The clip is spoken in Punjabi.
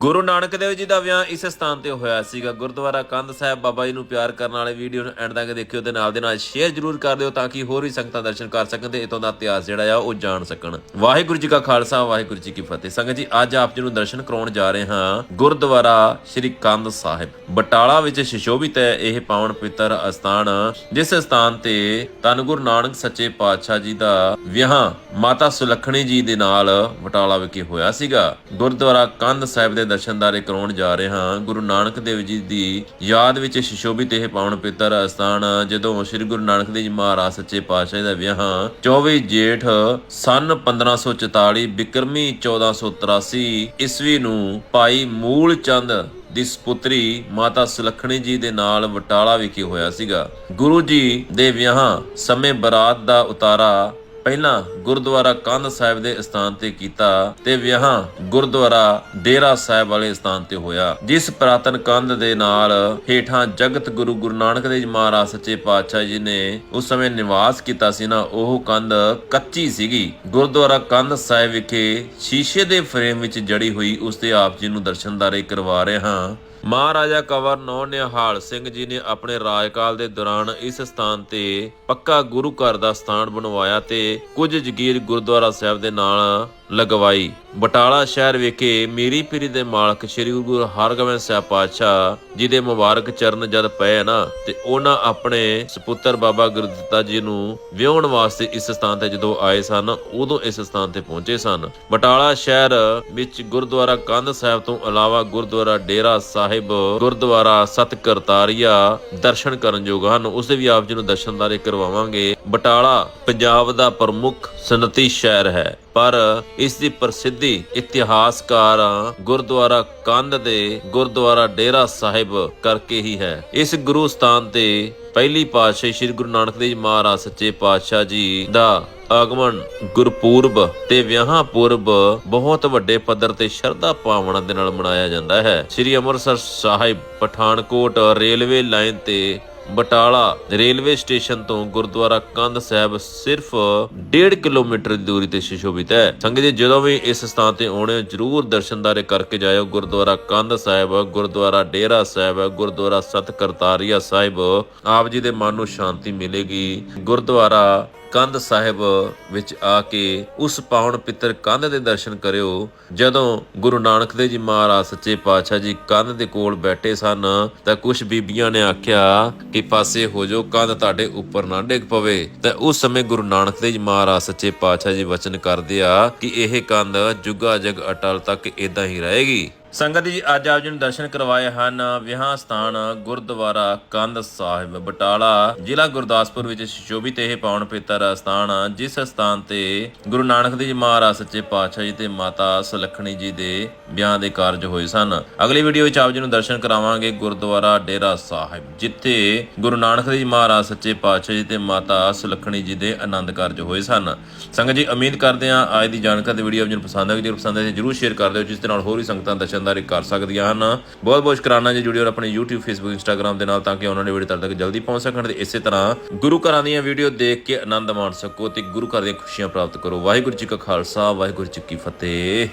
ਗੁਰੂ ਨਾਨਕ ਦੇਵ ਜੀ ਦਾ ਵਿਆਹ ਇਸ ਸਥਾਨ ਤੇ ਹੋਇਆ ਸੀਗਾ। ਗੁਰਦੁਆਰਾ ਕੰਧ ਸਾਹਿਬ ਬਾਬਾ ਜੀ ਨੂੰ ਪਿਆਰ ਕਰਨ ਵਾਲੇ ਵੀਡੀਓ ਨੂੰ ਐਂਡ ਤੱਕ ਦੇਖਿਓ ਤੇ ਨਾਲ ਦੇ ਨਾਲ ਸ਼ੇਅਰ ਜ਼ਰੂਰ ਕਰ ਦਿਓ ਤਾਂ ਕਿ ਹੋਰ ਵੀ ਸੰਗਤਾਂ ਦਰਸ਼ਨ ਕਰ ਸਕਣ ਤੇ ਇਤੋਂ ਦਾ ਇਤਿਹਾਸ ਜਿਹੜਾ ਆ ਉਹ ਜਾਣ ਸਕਣ। ਵਾਹਿਗੁਰੂ ਜੀ ਕਾ ਖਾਲਸਾ, ਵਾਹਿਗੁਰੂ ਜੀ ਕੀ ਫਤਿਹ। ਸੰਗਤ ਜੀ, ਅੱਜ ਆਪ ਜੀ ਨੂੰ ਦਰਸ਼ਨ ਕਰਾਉਣ ਜਾ ਰਹੇ ਹਾਂ ਗੁਰਦੁਆਰਾ ਸ੍ਰੀ ਕੰਧ ਸਾਹਿਬ। ਬਟਾਲਾ ਵਿੱਚ ਸ਼ਿਸ਼ੋਭਿਤ ਹੈ ਇਹ ਪਾਵਨ ਪਿੱਤਰ ਅਸਥਾਨ, ਜਿਸ ਸਥਾਨ ਤੇ ਧੰਨ ਗੁਰੂ ਨਾਨਕ ਸੱਚੇ ਪਾਤਸ਼ਾਹ ਜੀ ਦਾ ਵਿਆਹ ਮਾਤਾ ਸੁਲੱਖਣੀ ਜੀ ਦੇ ਨਾਲ ਬਟਾਲਾ ਵਿਖੇ ਹੋਇਆ ਸੀਗਾ। ਗੁਰਦੁਆਰਾ ਕੰਧ ਸਾਹਿਬ ਦੇ ਦਰਸ਼ਨਦਾਰੇ ਕਰਾਉਣ ਜਾ ਰਹੇ ਹਾਂ। ਗੁਰੂ ਨਾਨਕ ਦੇਵ ਜੀ ਦੀ ਯਾਦ ਵਿੱਚ ਸ਼ਿਸ਼ੋਭਿਤ ਇਹ ਪਾਵਨ ਪਿੱਤਰ ਅਸਥਾਨ, ਜਦੋਂ ਸ੍ਰੀ ਗੁਰੂ ਨਾਨਕ ਦੇਵ ਜੀ ਮਹਾਰਾਜ ਸੱਚੇ ਪਾਤਸ਼ਾਹ ਦਾ ਵਿਆਹ 24 ਜੇਠ ਸਨ 1544 ਬਿਕਰਮੀ 1483 ਈਸਵੀ ਨੂੰ ਭਾਈ ਮੂਲ ਚੰਦ ਦੀ ਸੁਪੁੱਤਰੀ ਮਾਤਾ ਸੁਲੱਖਣੀ ਜੀ ਦੇ ਨਾਲ ਬਟਾਲਾ ਵਿਖੇ ਹੋਇਆ ਸੀਗਾ। ਗੁਰੂ ਜੀ ਦੇ ਵਿਆਹ ਸਮੇਂ ਬਰਾਤ ਦਾ ਉਤਾਰਾ ਪਹਿਲਾਂ ਗੁਰਦੁਆਰਾ ਕੰਧ ਸਾਹਿਬ ਦੇ ਸਥਾਨ ਤੇ ਕੀਤਾ ਤੇ ਵਿਆਹ ਗੁਰਦੁਆਰਾ ਡੇਰਾ ਸਾਹਿਬ ਵਾਲੇ ਸਥਾਨ ਤੇ ਹੋਇਆ। ਜਿਸ ਪ੍ਰਾਤਨ ਕੰਧ ਦੇ ਨਾਲ ਹੇਠਾਂ ਜਗਤ ਗੁਰੂ ਗੁਰੂ ਨਾਨਕ ਦੇਵ ਮਹਾਰਾਜ ਸੱਚੇ ਪਾਤਸ਼ਾਹ ਜੀ ਨੇ ਉਸ ਸਮੇਂ ਨਿਵਾਸ ਕੀਤਾ ਸੀ ਨਾ, ਉਹ ਕੰਧ ਕੱਚੀ ਸੀਗੀ। ਗੁਰਦੁਆਰਾ ਕੰਧ ਸਾਹਿਬ ਵਿਖੇ ਸ਼ੀਸ਼ੇ ਦੇ ਫਰੇਮ ਵਿੱਚ ਜੜੀ ਹੋਈ, ਉਸ ਦੇ ਆਪ ਜੀ ਨੂੰ ਦਰਸ਼ਨਦਾਰੇ ਕਰਵਾ ਰਹੇ ਹਾਂ। ਮਹਾਰਾਜਾ ਕੰਵਰ ਨੌ ਨਿਹਾਲ ਸਿੰਘ ਜੀ ਨੇ ਆਪਣੇ ਰਾਜਕਾਲ ਦੇ ਦੌਰਾਨ ਇਸ ਸਥਾਨ ਤੇ ਪੱਕਾ ਗੁਰੂ ਘਰ ਦਾ ਸਥਾਨ ਬਣਵਾਇਆ ਤੇ ਕੁਝ ਜਗੀਰ ਗੁਰਦੁਆਰਾ ਸਾਹਿਬ ਦੇ ਨਾਲ ਲਗਵਾਈ। ਬਟਾਲਾ ਸ਼ਹਿਰ ਵਿਖੇ ਮੀਰੀ ਪੀਰੀ ਦੇ ਮਾਲਕ ਸ੍ਰੀ ਗੁਰੂ ਹਰਗੋਬਿੰਦ ਸਾਹਿਬ ਪਾਤਸ਼ਾਹ ਜੀ ਦੇ ਮੁਬਾਰਕ ਚਰਨ ਜਦ ਪਏ ਨਾ, ਤੇ ਉਹਨਾਂ ਆਪਣੇ ਸੁਪੁੱਤਰ ਬਾਬਾ ਗੁਰਦਿੱਤਾ ਜੀ ਨੂੰ ਵਿਆਹਣ ਵਾਸਤੇ ਇਸ ਸਥਾਨ ਤੇ ਜਦੋਂ ਆਏ ਸਨ, ਉਦੋਂ ਇਸ ਸਥਾਨ ਤੇ ਪਹੁੰਚੇ ਸਨ। ਬਟਾਲਾ ਸ਼ਹਿਰ ਵਿੱਚ ਗੁਰਦੁਆਰਾ ਕੰਧ ਸਾਹਿਬ ਤੋਂ ਇਲਾਵਾ ਗੁਰਦੁਆਰਾ ਡੇਰਾ ਸਾਹਿਬ, ਗੁਰਦੁਆਰਾ ਸਤ ਕਰਤਾਰੀਆ ਦਰਸ਼ਨ ਕਰਨ ਯੋਗ ਹਨ। ਉਸ ਦੇ ਵੀ ਆਪ ਜੀ ਨੂੰ ਦਰਸ਼ਨਦਾਰੇ ਕਰਵਾਵਾਂਗੇ। ਬਟਾਲਾ ਪੰਜਾਬ ਦਾ ਪ੍ਰਮੁੱਖ ਸਨਅਤੀ ਸ਼ਹਿਰ ਹੈ, ਪਰ ਇਸ ਦੀ ਪ੍ਰਸਿੱਧੀ ਇਤਿਹਾਸਕਾਰਾਂ ਗੁਰਦੁਆਰਾ ਕੰਧ ਦੇ ਗੁਰਦੁਆਰਾ ਡੇਰਾ ਸਾਹਿਬ ਕਰਕੇ ਹੀ ਹੈ। ਇਸ ਗੁਰੂ ਸਥਾਨ ਤੇ ਪਹਿਲੀ ਪਾਤਸ਼ਾਹੀ ਸ੍ਰੀ ਗੁਰੂ ਨਾਨਕ ਦੇਵ ਮਹਾਰਾਜ ਸੱਚੇ ਪਾਤਸ਼ਾਹ ਜੀ ਦਾ ਆਗਮਨ ਗੁਰਪੂਰਬ ਤੇ ਵਿਆਹਾਂ ਪੁਰਬ ਬਹੁਤ ਵੱਡੇ ਪੱਧਰ ਤੇ ਸ਼ਰਧਾ ਭਾਵਨਾ ਦੇ ਨਾਲ ਮਨਾਇਆ ਜਾਂਦਾ ਹੈ। ਸ੍ਰੀ ਅੰਮ੍ਰਿਤਸਰ ਸਾਹਿਬ, ਪਠਾਨਕੋਟ ਰੇਲਵੇ ਲਾਈਨ ਤੇ ਬਟਾਲਾ ਰੇਲਵੇ ਸਟੇਸ਼ਨ ਤੋਂ ਗੁਰਦੁਆਰਾ ਕੰਧ ਸਾਹਿਬ ਸਿਰਫ 1.5 ਕਿਲੋਮੀਟਰ ਦੀ ਦੂਰੀ ਤੇ ਸੁਸ਼ੋਭਿਤ ਹੈ। ਸੰਗਤ ਜੀ, ਜਦੋਂ ਵੀ ਇਸ ਸਥਾਨ ਤੇ ਆਉਣੇ ਹੋ, ਜਰੂਰ ਦਰਸ਼ਨਦਾਰੇ ਕਰਕੇ ਜਾਇਓ। ਗੁਰਦੁਆਰਾ ਕੰਧ ਸਾਹਿਬ, ਗੁਰਦੁਆਰਾ ਡੇਰਾ ਸਾਹਿਬ, ਗੁਰਦੁਆਰਾ ਸਤ ਕਰਤਾਰੀਆ ਸਾਹਿਬ। ਆਪ ਜੀ ਦੇ ਮਨ ਨੂੰ ਸ਼ਾਂਤੀ ਮਿਲੇਗੀ। ਗੁਰਦੁਆਰਾ ਕੰਧ ਸਾਹਿਬ ਵਿੱਚ ਆ ਕੇ ਉਸ ਪਾਵਨ ਪਿੱਤਰ ਕੰਧ ਦੇ ਦਰਸ਼ਨ ਕਰਿਓ। ਜਦੋਂ ਗੁਰੂ ਨਾਨਕ ਦੇਵ ਜੀ ਮਹਾਰਾਜ ਸੱਚੇ ਪਾਤਸ਼ਾਹ ਜੀ ਕੰਧ ਦੇ ਕੋਲ ਬੈਠੇ ਸਨ, ਤਾਂ ਕੁਝ ਬੀਬੀਆਂ ਨੇ ਆਖਿਆ ਕਿ ਪਾਸੇ ਹੋ ਜਾਓ, ਕੰਧ ਤੁਹਾਡੇ ਉੱਪਰ ਨਾ ਡਿੱਗ ਪਵੇ। ਤਾਂ ਉਸ ਸਮੇਂ ਗੁਰੂ ਨਾਨਕ ਦੇਵ ਜੀ ਮਹਾਰਾਜ ਸੱਚੇ ਪਾਤਸ਼ਾਹ ਜੀ ਵਚਨ ਕਰਦੇ ਆ ਕਿ ਇਹ ਕੰਧ ਜੁਗਾ ਜਗ ਅਟਲ ਤੱਕ ਇਦਾਂ ਹੀ ਰਹੇਗੀ। ਸੰਗਤ ਜੀ, ਅੱਜ ਆਪ ਜੀ ਨੂੰ ਦਰਸ਼ਨ ਕਰਵਾਏ ਹਨ ਵਿਆਹ ਸਥਾਨ ਗੁਰਦੁਆਰਾ ਕੰਧ ਸਾਹਿਬ, ਬਟਾਲਾ, ਜ਼ਿਲ੍ਹਾ ਗੁਰਦਾਸਪੁਰ ਵਿੱਚ ਸ਼ੋਭਿਤ ਇਹ ਪਾਵਨ ਪਵਿੱਤਰ ਸਥਾਨ, ਜਿਸ ਸਥਾਨ ਤੇ ਗੁਰੂ ਨਾਨਕ ਦੇਵ ਜੀ ਮਹਾਰਾਜ ਸੱਚੇ ਪਾਤਸ਼ਾਹ ਜੀ ਤੇ ਮਾਤਾ ਸੁਲੱਖਣੀ ਜੀ ਦੇ ਵਿਆਹ ਦੇ ਕਾਰਜ ਹੋਏ ਸਨ। ਅਗਲੀ ਵੀਡੀਓ ਵਿੱਚ ਆਪ ਜੀ ਨੂੰ ਦਰਸ਼ਨ ਕਰਾਵਾਂਗੇ ਗੁਰਦੁਆਰਾ ਡੇਰਾ ਸਾਹਿਬ, ਜਿੱਥੇ ਗੁਰੂ ਨਾਨਕ ਦੇਵ ਜੀ ਮਹਾਰਾਜ ਸੱਚੇ ਪਾਤਸ਼ਾਹ ਜੀ ਤੇ ਮਾਤਾ ਸੁਲੱਖਣੀ ਜੀ ਦੇ ਆਨੰਦ ਕਾਰਜ ਹੋਏ ਸਨ। ਸੰਗਤ ਜੀ, ਉਮੀਦ ਕਰਦੇ ਹਾਂ ਅੱਜ ਦੀ ਜਾਣਕਾਰੀ ਦੀ ਵੀਡੀਓ ਆਪ ਜੀ ਨੂੰ ਪਸੰਦ ਆਵੇਗੀ ਜੇ ਪਸੰਦ ਆਏ ਜਰੂਰ ਸ਼ੇਅਰ ਕਰ ਦਿਓ, ਜਿਸ ਦੇ ਨਾਲ ਹੋਰ ਵੀ ਸੰਗਤਾਂ ਦਰਸ਼ਨ ਦਰਸ਼ਨਦਾਰੀ ਕਰ ਸਕਦੀਆਂ ਹਨ। ਬਹੁਤ ਬਹੁਤ ਸ਼ੁਕਰਾਨਾ ਜੀ ਜੁੜਿਓ ਆਪਣੇ YouTube, Facebook, Instagram ਦੇ ਨਾਲ ਤਾਂ ਕਿ ਉਹਨਾਂ ਦੀ ਵੀਡੀਓ ਤੁਹਾਡੇ ਤੱਕ ਜਲਦੀ ਪਹੁੰਚ ਸਕਣ ਤੇ ਇਸੇ ਤਰ੍ਹਾਂ ਗੁਰੂ ਘਰਾਂ ਦੀਆਂ ਵੀਡੀਓ ਦੇਖ ਕੇ ਆਨੰਦ ਮਾਣ ਸਕੋ ਤੇ ਗੁਰੂ ਘਰ ਦੀਆਂ ਖੁਸ਼ੀਆਂ ਪ੍ਰਾਪਤ ਕਰੋ। ਵਾਹਿਗੁਰੂ ਜੀ ਕਾ ਖਾਲਸਾ, ਵਾਹਿਗੁਰੂ ਜੀ ਕੀ ਫਤਿਹ।